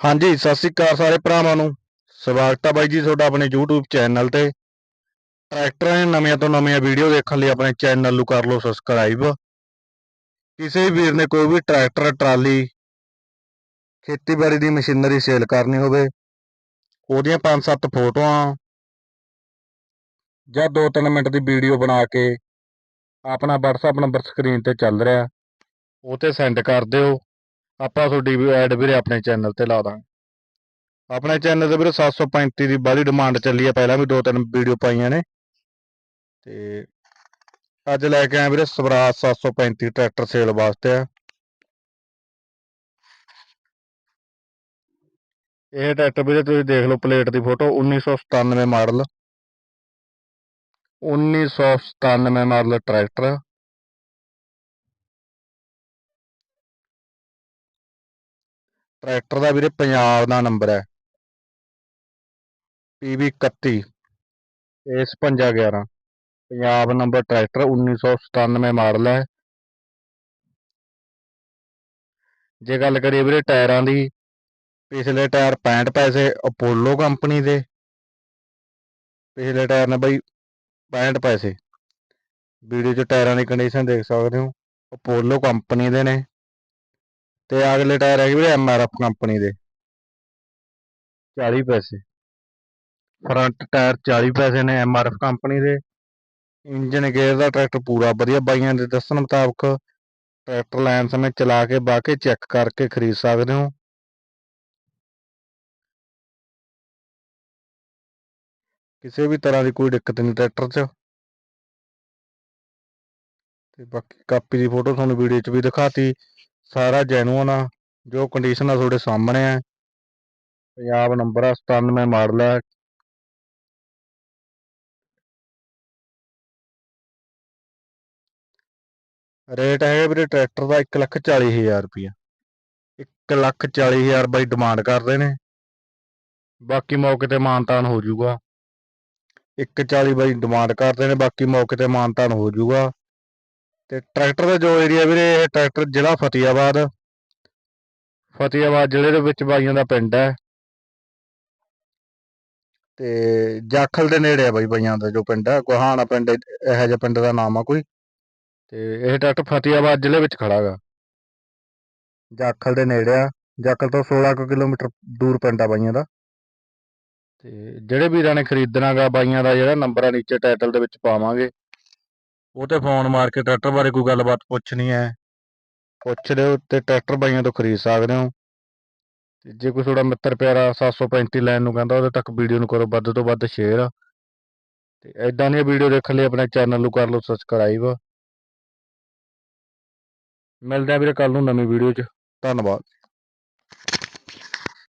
ਹਾਂਜੀ, ਸਤਿ ਸ੍ਰੀ ਅਕਾਲ ਸਾਰੇ ਭਰਾਵਾਂ ਨੂੰ। ਸਵਾਗਤ ਆ ਬਾਈ ਜੀ ਤੁਹਾਡਾ ਆਪਣੇ YouTube ਚੈਨਲ ਤੇ। ਟਰੈਕਟਰਾਂ ਦੀਆਂ ਨਵੀਆਂ ਤੋਂ ਨਵੀਆਂ ਵੀਡੀਓ ਦੇਖਣ ਲਈ ਆਪਣੇ ਚੈਨਲ ਨੂੰ ਕਰ ਲਓ ਸਬਸਕ੍ਰਾਈਬ ਕਿਸੇ ਵੀ ਵੀਰ ਨੇ ਕੋਈ ਵੀ ਟਰੈਕਟਰ, ਟਰਾਲੀ, ਖੇਤੀਬਾੜੀ ਦੀ ਮਸ਼ੀਨਰੀ ਸੇਲ ਕਰਨੀ ਹੋਵੇ, ਉਹਦੀਆਂ 5-7 ਫੋਟੋਆਂ, ਜਾਂ 2-3 ਮਿੰਟ ਦੀ ਵੀਡੀਓ ਬਣਾ ਕੇ ਆਪਣਾ WhatsApp ਨੰਬਰ ਸਕਰੀਨ ਤੇ ਚੱਲ ਰਿਹਾ, ਉਹ ਤੇ ਸੈਂਡ ਕਰ ਦਿਓ। ਆਪਾਂ ਤੁਹਾਡੀ ਵੀ ਐਡ ਵੀਰੇ ਆਪਣੇ ਚੈਨਲ ਤੇ ਲਾ ਦਾਂਗੇ। ਆਪਣੇ ਚੈਨਲ ਤੇ ਵੀਰੇ 735 ਦੀ ਬਾਹਲੀ ਡਿਮਾਂਡ ਚੱਲੀ ਆ, ਪਹਿਲਾਂ ਵੀ ਦੋ ਤਿੰਨ ਵੀਡੀਓ ਪਾਈਆਂ ਨੇ। ਤੇ ਅੱਜ ਲੈ ਕੇ ਆਇਆ ਵੀਰੇ ਸਵਰਾਜ 735 ਟਰੈਕਟਰ ਸੇਲ ਵਾਸਤੇ ਆ। ਇਹ ਟਰੈਕਟਰ ਵੀਰੇ ਤੁਸੀਂ ਦੇਖ ਲਓ ਪਲੇਟ ਦੀ photo 1997 model. 1997 model tractor. Tractor ਦਾ ਵੀਰੇ ਪੰਜਾਬ ਦਾ ਨੰਬਰ ਹੈ। PB 31 ਇਸ 5511 ਪੰਜਾਬ ਨੰਬਰ ਟਰੈਕਟਰ 1997 ਮਾਡਲ ਹੈ। ਜੇ ਗੱਲ ਕਰੀਏ ਵੀਰੇ ਟਾਇਰਾਂ ਦੀ, ਪਿਛਲੇ ਟਾਇਰ 65 ਪੈਸੇ ਅਪੋਲੋ ਕੰਪਨੀ ਦੇ। ਪਿਛਲੇ ਟਾਇਰ ਨੇ ਬਈ 65 ਪੈਸੇ। ਵੀਡੀਓ 'ਚ ਟਾਇਰਾਂ ਦੀ ਕੰਡੀਸ਼ਨ ਦੇਖ ਸਕਦੇ ਹੋ। ਅਪੋਲੋ ਕੰਪਨੀ ਦੇ ਨੇ। ਤੇ ਅਗਲੇ ਟਾਇਰ ਹੈਗੇ ਵੀਰੇ ਐਮਆਰਐਫ ਕੰਪਨੀ ਦੇ। 40 ਪੈਸੇ। ਫਰੰਟ ਟਾਇਰ 40 ਪੈਸੇ ਨੇ ਐਮਆਰਐਫ ਕੰਪਨੀ ਦੇ। ਇੰਜਨ ਗੇਅਰ ਦਾ ਟਰੈਕਟਰ ਪੂਰਾ ਵਧੀਆ ਬਾਈਆਂ ਦੇ ਦੱਸਣ ਮੁਤਾਬਕ ਟਰੈਕਟਰ ਲੈਣ ਸਮੇਂ ਚਲਾ ਕੇ ਬਾਹ ਚੈੱਕ ਕਰਕੇ ਖਰੀਦ ਸਕਦੇ ਹੋ। ਕਿਸੇ ਵੀ ਤਰ੍ਹਾਂ ਦੀ ਕੋਈ ਦਿੱਕਤ ਨਹੀਂ ਟਰੈਕਟਰ 'ਚ। ਤੇ ਬਾਕੀ ਕਾਪੀ ਦੀ ਫੋਟੋ ਤੁਹਾਨੂੰ ਵੀਡੀਓ 'ਚ ਵੀ ਦਿਖਾਤੀ। ਸਾਰਾ ਜੈਨੂਅਨ ਆ, ਜੋ ਕੰਡੀਸ਼ਨ ਆ ਤੁਹਾਡੇ ਸਾਹਮਣੇ ਆ। ਪੰਜਾਬ ਨੰਬਰ ਆ 97 ਮਾਡਲ ਆ। ਰੇਟ ਹੈਗਾ ਵੀਰੇ ਟਰੈਕਟਰ ਦਾ 140000 ਰੁਪਇਆ 140000 ਬਾਈ ਡਿਮਾਂਡ ਕਰਦੇ ਨੇ। ਬਾਕੀ ਮੌਕੇ ਤੇ ਮਾਨਤਾਨ ਹੋ ਜਾਊਗਾ। 140 ਬਾਈ ਡਿਮਾਂਡ ਕਰਦੇ ਨੇ, ਬਾਕੀ ਮੌਕੇ ਤੇ ਮਾਨਤਾਨ ਹੋ ਜਾਊਗਾ। ਤੇ ਟਰੈਕਟਰ ਦਾ ਜੋ ਏਰੀਆ ਵੀਰੇ, ਇਹ ਟਰੈਕਟਰ ਜ਼ਿਲ੍ਹਾ ਫਤਿਆਬਾਦ ਫਤਿਆਬਾਦ ਜ਼ਿਲ੍ਹੇ ਦੇ ਵਿੱਚ ਬਾਈਆਂ ਦਾ ਪਿੰਡ ਹੈ। ਤੇ ਜਾਖਲ ਦੇ ਨੇੜੇ ਆ ਬਾਈ ਬਾਈਆਂ ਦਾ ਜੋ ਪਿੰਡ ਹੈ ਗੁਹਾਣਾ ਪਿੰਡ, ਇਹੋ ਜਿਹਾ ਪਿੰਡ ਦਾ ਨਾਮ ਆ ਕੋਈ। ਤੇ ਇਹ ਟਰੈਕਟਰ ਫਤਿਆਬਾਦ ਜ਼ਿਲ੍ਹੇ ਵਿੱਚ ਖੜਾ ਗਾ। ਜਾਖਲ ਦੇ ਨੇੜੇ ਆ। ਜਾਖਲ ਤੋਂ 16 ਕੁ ਕਿਲੋਮੀਟਰ ਦੂਰ ਪਿੰਡ ਆ ਬਾਈਆਂ ਦਾ। ਤੇ ਜਿਹੜੇ ਵੀਰਾਂ ਨੇ ਖਰੀਦਣਾ ਗਾ, ਬਾਈਆਂ ਦਾ ਜਿਹੜਾ ਨੰਬਰ ਆ, ਨੀਚੇ ਟਾਈਟਲ ਦੇ ਵਿੱਚ ਪਾਵਾਂਗੇ। ਉਹ ਤੇ ਫੋਨ ਮਾਰ ਕੇ ਟਰੈਕਟਰ ਬਾਰੇ ਕੋਈ ਗੱਲਬਾਤ? ਪੁੱਛਣੀ ਹੈ ਪੁੱਛ ਲਿਓ ਤੇ ਟਰੈਕਟਰ ਬਾਈਆਂ ਤੋਂ ਖਰੀਦ ਸਕਦੇ ਹੋ। ਤੇ ਜੇ ਕੋਈ ਤੁਹਾਡਾ ਮਿੱਤਰ ਪਿਆਰਾ 735 ਲੈਣ ਨੂੰ ਕਹਿੰਦਾ ਉਹਦੇ ਤੱਕ ਵੀਡੀਓ ਨੂੰ ਕਰੋ ਵੱਧ ਤੋਂ ਵੱਧ ਸ਼ੇਅਰ ਤੇ ਐਦਾਂ ਦੀਆਂ ਵੀਡੀਓ ਦੇਖਣ ਲਈ ਆਪਣੇ ਚੈਨਲ ਨੂੰ ਕਰ ਲਓ ਸਬਸਕ੍ਰਾਈਬ ਮਿਲਦੇ ਆ ਵੀਰੇ ਕੱਲ ਨੂੰ ਨਵੀਂ ਵੀਡੀਓ 'ਚ। ਧੰਨਵਾਦ।